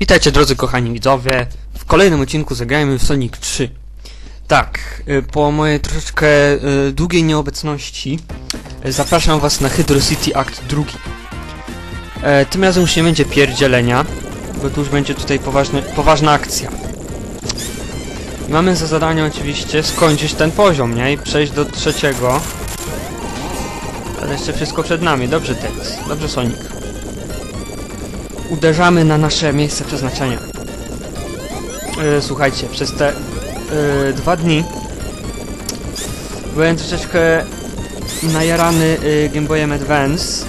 Witajcie drodzy kochani widzowie, w kolejnym odcinku zagrajmy w Sonic 3. Tak, y, po mojej troszeczkę y, długiej nieobecności y, zapraszam was na Hydro City Act 2. E, tym razem już nie będzie pierdzielenia, bo tu już będzie tutaj poważny, poważna akcja. Mamy za zadanie oczywiście skończyć ten poziom, nie? I przejść do trzeciego. Ale jeszcze wszystko przed nami, dobrze Tails, dobrze Sonic uderzamy na nasze miejsce przeznaczenia. Yy, słuchajcie, przez te yy, dwa dni byłem troszeczkę najarany yy, Game Boyem Advance.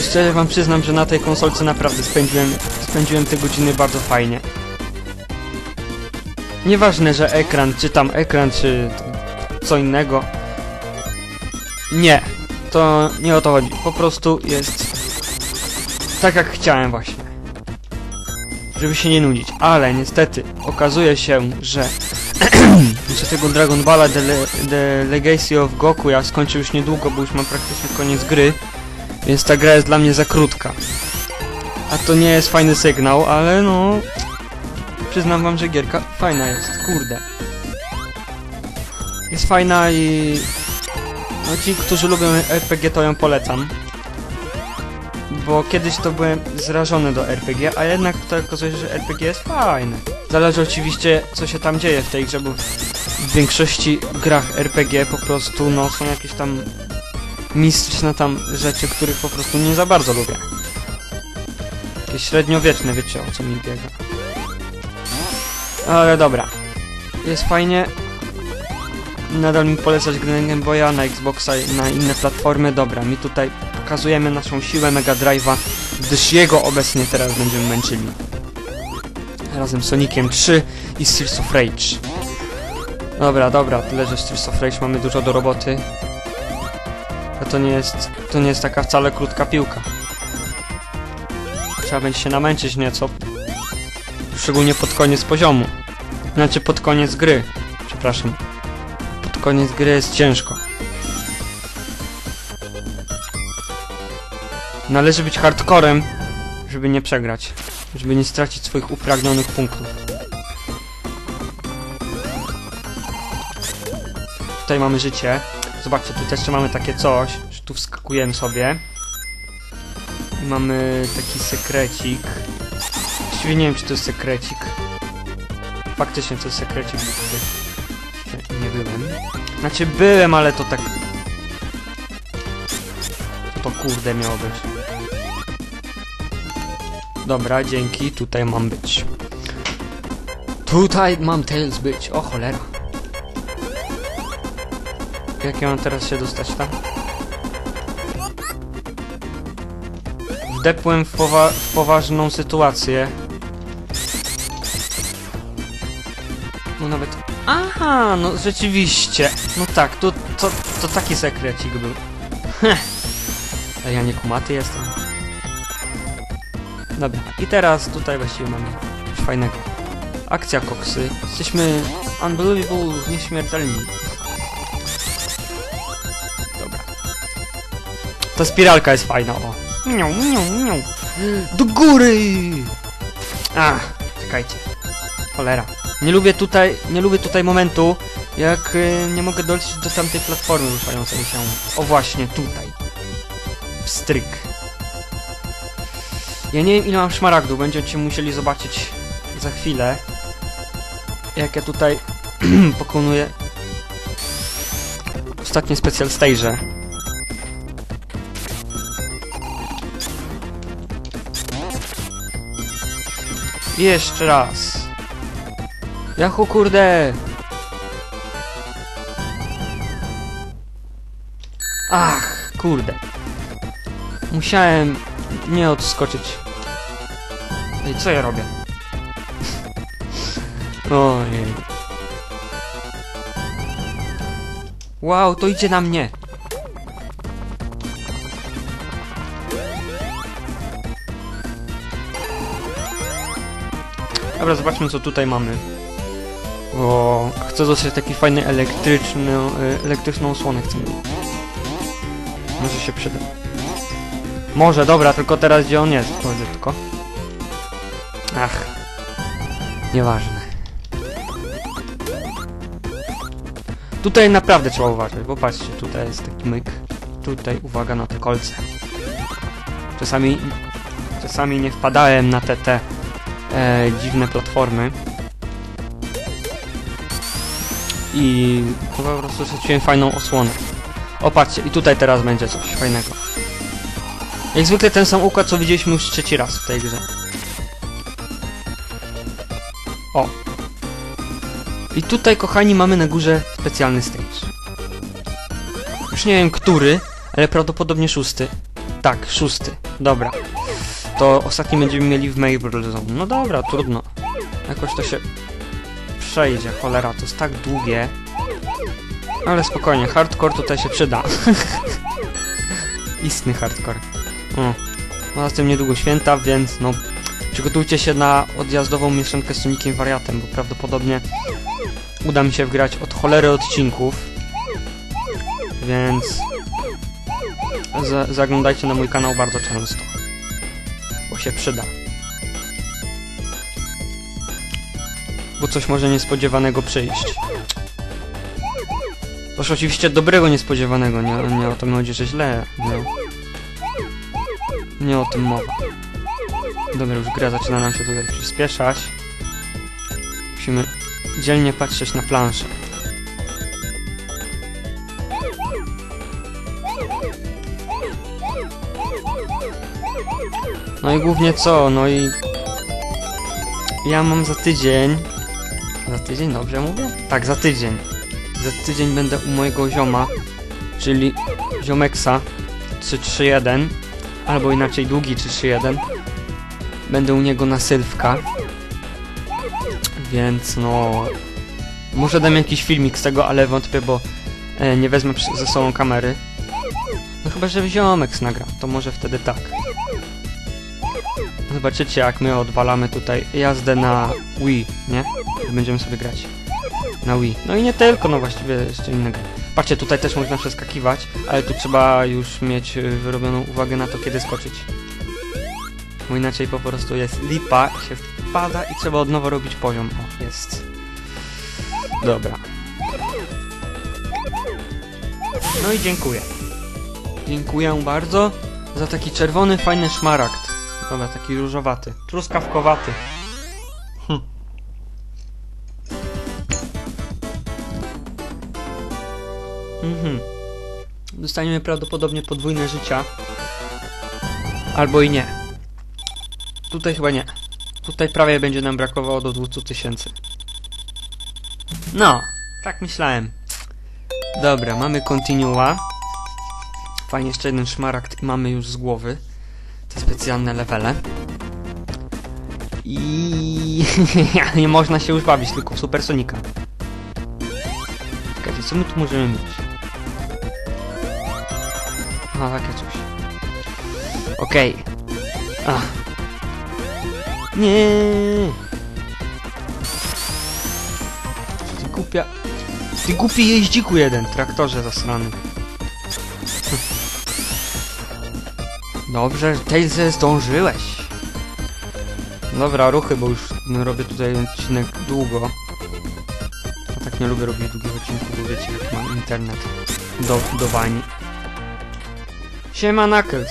Szczerze wam przyznam, że na tej konsolce naprawdę spędziłem, spędziłem te godziny bardzo fajnie. Nieważne, że ekran, czy tam ekran, czy co innego. Nie, to nie o to chodzi. Po prostu jest tak jak chciałem właśnie. Żeby się nie nudzić. Ale niestety okazuje się, że że tego Dragon Balla The, Le The Legacy of Goku ja skończę już niedługo, bo już mam praktycznie koniec gry. Więc ta gra jest dla mnie za krótka. A to nie jest fajny sygnał, ale no... Przyznam wam, że gierka fajna jest, kurde. Jest fajna i... No ci, którzy lubią RPG, to ją polecam bo kiedyś to byłem zrażony do RPG, a jednak to okazuje się, że RPG jest fajne. Zależy oczywiście, co się tam dzieje w tej grze, bo w większości grach RPG po prostu, no, są jakieś tam mistyczne tam rzeczy, których po prostu nie za bardzo lubię. Jakieś średniowieczne, wiecie o co mi biega. Ale dobra. Jest fajnie. Nadal mi polecać gry Game Boya, na Xboxa i na inne platformy. Dobra, mi tutaj pokazujemy naszą siłę Mega Drive'a, gdyż jego obecnie teraz będziemy męczyli. Razem z Soniciem 3 i Streets of Rage. Dobra, dobra, tyle, że Streets of Rage mamy dużo do roboty. A to nie jest, to nie jest taka wcale krótka piłka. Trzeba będzie się namęczyć nieco. Szczególnie pod koniec poziomu. Znaczy pod koniec gry. Przepraszam. Pod koniec gry jest ciężko. Należy być hardcorem, żeby nie przegrać. Żeby nie stracić swoich upragnionych punktów. Tutaj mamy życie. Zobaczcie, tu jeszcze mamy takie coś, że tu wskakujemy sobie. I mamy taki sekrecik. Właściwie nie wiem, czy to jest sekrecik. Faktycznie to jest sekrecik, bo tutaj nie byłem. Znaczy byłem, ale to tak... Co to kurde miało być? Dobra, dzięki, tutaj mam być. Tutaj mam Tails być, o cholera. Jak ja mam teraz się dostać tam? Wdepłem w, powa w poważną sytuację. No nawet... Aha, no rzeczywiście. No tak, to, to, to taki sekrecik był. Heh. A ja nie kumaty jestem. Dobra, i teraz tutaj właściwie mamy coś fajnego. Akcja koksy. Jesteśmy unbelievable, nieśmiertelni. Dobra. Ta spiralka jest fajna, o. Miau, miau, miau. Do góry! Ach, czekajcie. Cholera. Nie lubię tutaj, nie lubię tutaj momentu, jak y, nie mogę dolecieć do tamtej platformy ruszającej się. O właśnie, tutaj. Pstryk. Ja nie wiem ile mam szmaragdu, będziecie musieli zobaczyć za chwilę jak ja tutaj pokonuję ostatnie specjal stage. Jeszcze raz. Jachu kurde! Ach, kurde. Musiałem nie odskoczyć. Ej, co ja robię? Ojej. Wow, to idzie na mnie. Dobra, zobaczmy co tutaj mamy. O, chcę dostać taki fajny elektryczny, e, elektryczną osłonę chcę mieć. Może się przyda. Może, dobra, tylko teraz gdzie on jest? Powiedz tylko. Ach. Nieważne. Tutaj naprawdę trzeba uważać, bo patrzcie, tutaj jest taki myk. Tutaj uwaga na te kolce. Czasami, czasami nie wpadałem na te, te e, dziwne platformy. I po prostu straciłem fajną osłonę. O patrzcie, i tutaj teraz będzie coś fajnego. Jak zwykle ten sam układ, co widzieliśmy już trzeci raz w tej grze. O. I tutaj, kochani, mamy na górze specjalny stage. Już nie wiem, który, ale prawdopodobnie szósty. Tak, szósty. Dobra. To ostatni będziemy mieli w Maple Zone. No dobra, trudno. Jakoś to się przejdzie. Cholera, to jest tak długie. Ale spokojnie, hardcore tutaj się przyda. Istny hardcore. O. Poza tym niedługo święta, więc no... Przygotujcie się na odjazdową mieszankę z Soniciem Wariatem, bo prawdopodobnie uda mi się wgrać od cholery odcinków. Więc... za- zaglądajcie na mój kanał bardzo często. Bo się przyda. Bo coś może niespodziewanego przyjść. Proszę oczywiście dobrego niespodziewanego, nie, nie o to mi chodzi, że źle. Nie, nie o tym mowa. Dobra, już gra zaczyna nam się tutaj przyspieszać. Musimy dzielnie patrzeć na planszę. No i głównie co? No i... Ja mam za tydzień... Za tydzień? Dobrze mówię? Tak, za tydzień. Za tydzień będę u mojego zioma, czyli ziomeksa 331, albo inaczej długi 331. Będę u niego na Sylwka. Więc no... Może dam jakiś filmik z tego, ale wątpię, bo e, nie wezmę ze sobą kamery. No chyba, że ziomek nagra, to może wtedy tak. Zobaczycie, jak my odwalamy tutaj jazdę na Wii, nie? Będziemy sobie grać na Wii. No i nie tylko, no właściwie jeszcze inne gry. Patrzcie, tutaj też można przeskakiwać, ale tu trzeba już mieć y, wyrobioną uwagę na to, kiedy skoczyć. Bo inaczej po prostu jest lipa, się wpada i trzeba od nowa robić poziom. O, jest. Dobra. No i dziękuję. Dziękuję bardzo za taki czerwony, fajny szmaragd. Dobra, taki różowaty. Truskawkowaty. Mhm. Dostaniemy prawdopodobnie podwójne życia. Albo i nie. Tutaj chyba nie. Tutaj prawie będzie nam brakowało do 200 tysięcy. No, tak myślałem. Dobra, mamy continua. Fajnie, jeszcze jeden szmaragd i mamy już z głowy te specjalne levele. I nie można się już bawić, tylko w Supersonika. Czekajcie, co my tu możemy mieć? A, takie coś. Okej. Ach. Nie. Ty głupia... Ty głupi jeździku jeden, traktorze zasrany. Dobrze, Tailsy zdążyłeś. Dobra, ruchy, bo już robię tutaj odcinek długo. A tak nie lubię robić długich odcinków, bo wiecie jak mam internet do budowani. Siema Knuckles.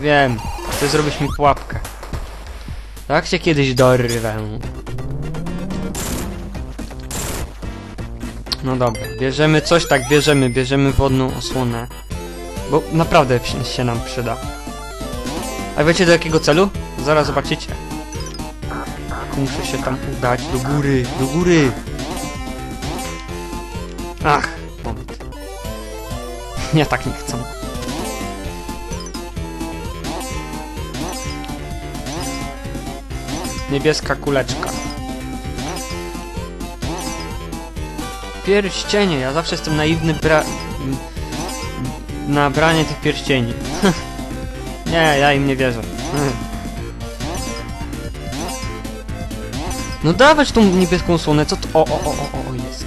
Wiem, chcesz zrobić mi pułapkę. Tak się kiedyś dorwę. No dobra, bierzemy coś, tak bierzemy, bierzemy wodną osłonę. Bo naprawdę się- nam przyda. A wiecie do jakiego celu? Zaraz zobaczycie. Muszę się tam udać do góry, do góry. Ach. Ja tak nie chcę. Niebieska kuleczka. Pierścienie, ja zawsze jestem naiwny bra... na branie tych pierścieni. nie, ja im nie wierzę. no dawać tą niebieską słonę, co to... O, o, o, o, o, jest.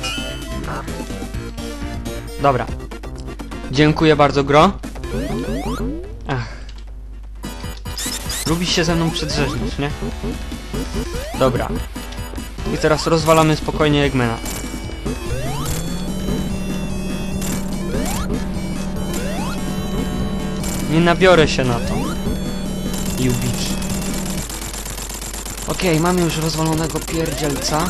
Dobra. Dziękuję bardzo, Gro. Ach. Lubi się ze mną przedrzeźnić, nie? Dobra. I teraz rozwalamy spokojnie Eggmana. Nie nabiorę się na to. Bitch. Okej, mamy już rozwalonego pierdzielca.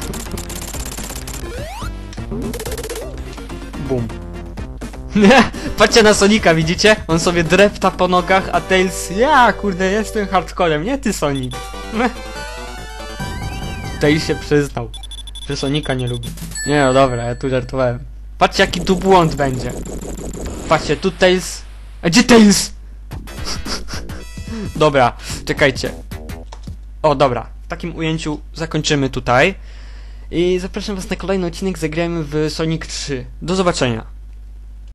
Bum. Patrzcie na Sonika, widzicie? On sobie drepta po nogach, a Tails... Ja, kurde, jestem hardcorem, nie ty, Sonic. Tails się przyznał, że Sonika nie lubi. Nie no, dobra, ja tu żartowałem. Patrzcie, jaki tu błąd będzie. Patrzcie, tu Tails... A gdzie Tails? dobra, czekajcie. O, dobra. W takim ujęciu zakończymy tutaj. I zapraszam was na kolejny odcinek Zagrajmy w Sonic 3. Do zobaczenia.